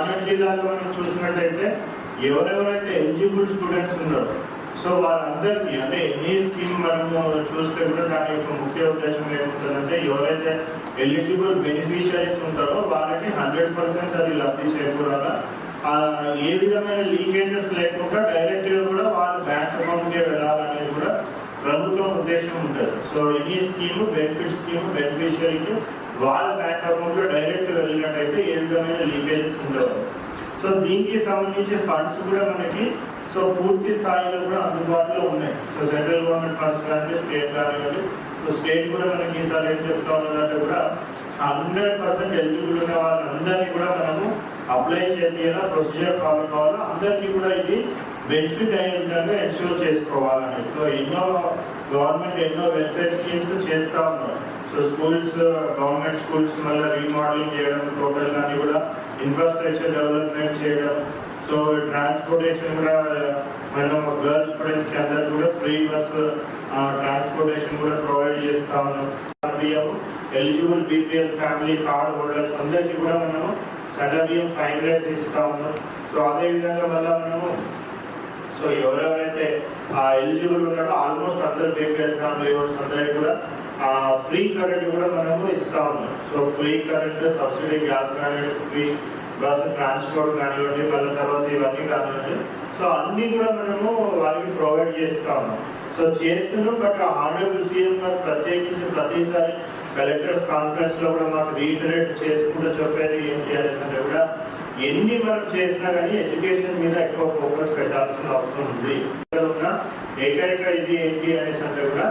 మన జిల్లాలో మనం చూసినట్టయితే ఎవరెవరైతే ఎలిజిబుల్ స్టూడెంట్స్ ఉన్నారో సో వాళ్ళందరికీ అంటే ఎన్ని స్కీమ్ మనము చూస్తే కూడా దాని యొక్క ముఖ్య ఉద్దేశం ఏముంటుందంటే ఎవరైతే ఎలిజిబుల్ బెనిఫిషరీస్ ఉంటారో వాళ్ళకి హండ్రెడ్ పర్సెంట్ అది లబ్ధి చేకూరాలా? ఆ, ఏ విధమైన లీకేజెస్ లేకుండా డైరెక్ట్గా కూడా వాళ్ళ బ్యాంక్ అకౌంట్కే వెళ్ళాలనేది కూడా ప్రభుత్వం ఉద్దేశం ఉంటుంది. So any scheme benefit scheme బెనిఫిషరీకి వాళ్ళ బ్యాంక్ అకౌంట్లో డైరెక్ట్గా డైరెక్ట్ వెళ్ళినట్టయితే ఏ విధమైన లీకేజెస్ ఉండవు. సో దీనికి సంబంధించి ఫండ్స్ కూడా మనకి సో పూర్తి స్థాయిలో కూడా అందుబాటులో ఉన్నాయి. సో సెంట్రల్ గవర్నమెంట్ ఫండ్స్ కానీ స్టేట్ కానీ సో స్టేట్ కూడా మనకి ఈసారి ఏం చెప్తా ఉన్నదంటే కూడా హండ్రెడ్ పర్సెంట్ ఎలిజిబుల్ ఉన్న వాళ్ళందరినీ కూడా మనము అప్లై చేయాలా ప్రొసీజర్ ఫాలో కావాలా అందరికీ కూడా ఇది బెనిఫిట్ అయ్యే విధంగా ఎన్షూర్ చేసుకోవాలని. సో ఎన్నో గవర్నమెంట్ ఎన్నో వెల్ఫేర్ స్కీమ్స్ చేస్తా ఉన్నారు. సో స్కూల్స్ గవర్నమెంట్ స్కూల్స్ మళ్ళీ రీమోడలింగ్ చేయడం టోటల్ కానీ కూడా ఇన్ఫ్రాస్ట్రక్చర్ డెవలప్మెంట్ చేయడం. సో ట్రాన్స్పోర్టేషన్ కూడా మనం గర్ల్స్ స్టూడెంట్స్కి అందరూ అందరికి కూడా ఫ్రీ బస్ ట్రాన్స్పోర్టేషన్ కూడా ప్రొవైడ్ చేస్తా ఉన్నాం. బియ్యం eligible BPL family card holders అందరికీ కూడా మనము సగ బియ్యం ఫైవ్ రేస్ ఇస్తా ఉన్నాం. సో అదే విధంగా మళ్ళీ మనము సో ఎవరెవరైతే ఎలిజిబుల్ ఉన్నారో ఆల్మోస్ట్ అందరు బీపీఎల్ ఫ్యామిలీ అందరికీ కూడా ఫ్రీ కరెంట్ కూడా మనము ఇస్తా ఉన్నాం. So free current subsidy gas కానివ్వండి ఫ్రీ బస్ ట్రాన్స్పోర్ట్ కానివ్వండి మళ్ళీ తర్వాత ఇవన్నీ కానివ్వండి. సో అన్నీ కూడా మనము వాళ్ళకి ప్రొవైడ్ చేస్తా ఉన్నాం. సో చేస్తున్నాం బట్ ఆనరబుల్ సీఎం గారు ప్రత్యేకించి ప్రతిసారి కలెక్టర్స్ కాన్ఫరెన్స్లో కూడా మాకు రీటరేట్ చేసుకుంటూ చెప్పేది ఏంటి అనేసి అంటే కూడా ఎన్ని మనం చేసినా కానీ ఎడ్యుకేషన్ మీద ఎక్కువ ఫోకస్ పెట్టాల్సిన అవసరం ఉంది. ఇక్కడ ఉన్న ఏకైక ఇది ఏంటి అనేసి అంటే కూడా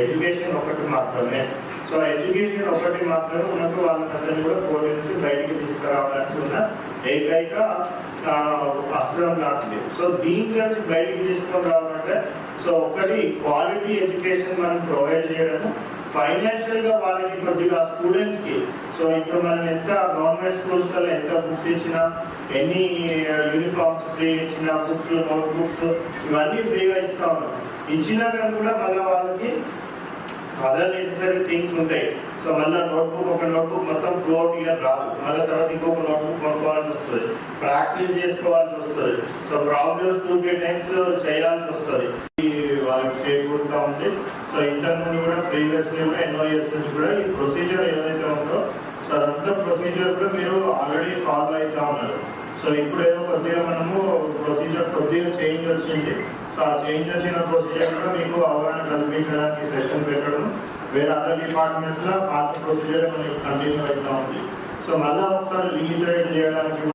ఎడ్యుకేషన్ ఒకటి మాత్రమే. సో ఎడ్యుకేషన్ ఒకటి మాత్రమే మనకు వాళ్ళందరినీ కూడా పోటీ నుంచి బయటికి తీసుకురావడానికి ఉన్న ఏకైక అవసరం అస్త్రం లాంటిది. సో దీంట్లో నుంచి బయటికి తీసుకొని రావాలంటే సో ఒకటి క్వాలిటీ ఎడ్యుకేషన్ మనం ప్రొవైడ్ చేయడము. ఫైనాన్షియల్గా వాళ్ళకి కొద్దిగా స్టూడెంట్స్కి సో ఇప్పుడు మనం ఎంత గవర్నమెంట్ స్కూల్స్లో ఎంత బుక్స్ ఇచ్చినా ఎన్ని యూనిఫామ్స్ ఫ్రీ ఇచ్చినా బుక్స్ నోట్ బుక్స్ ఇవన్నీ ఫ్రీగా ఇస్తా ఉన్నాం. ఇచ్చినా కానీ కూడా మళ్ళీ వాళ్ళకి అదర్ నెసెసరీ థింగ్స్ ఉంటాయి. సో మళ్ళీ నోట్బుక్ ఒక నోట్బుక్ మొత్తం ఫ్లోట్ ఇయర్ రాదు. మళ్ళీ తర్వాత ఇంకొక నోట్బుక్ కొనుక్కోవాల్సి వస్తుంది. ప్రాక్టీస్ చేసుకోవాల్సి వస్తుంది. So problems two three times చేయాల్సి వస్తుంది. వాళ్ళకి చేకూరుతూ ఉంది. సో ఇంతకుముందు కూడా ప్రీవియస్లీ కూడా ఎన్నో ఇయర్స్ నుంచి కూడా ఈ ప్రొసీజర్ ఏదైతే ఉందో సో అదంతా ప్రొసీజర్ కూడా మీరు ఆల్రెడీ ఫాలో అవుతూ ఉన్నారు. సో ఇప్పుడు ఏదో కొద్దిగా మనము ప్రొసీజర్ కొద్దిగా చేంజ్ వచ్చింది. చేంజ్ వచ్చిన ప్రొసీజర్లో మీకు అవగాహన కల్పించడానికి సెషన్ పెట్టడం. వేరే అదర్ డిపార్ట్మెంట్స్లో పాత ప్రొసీజర్ మనకి కంటిన్యూ అవుతా ఉంది. సో మళ్ళీ ఒకసారి రీఇటరేట్ చేయడానికి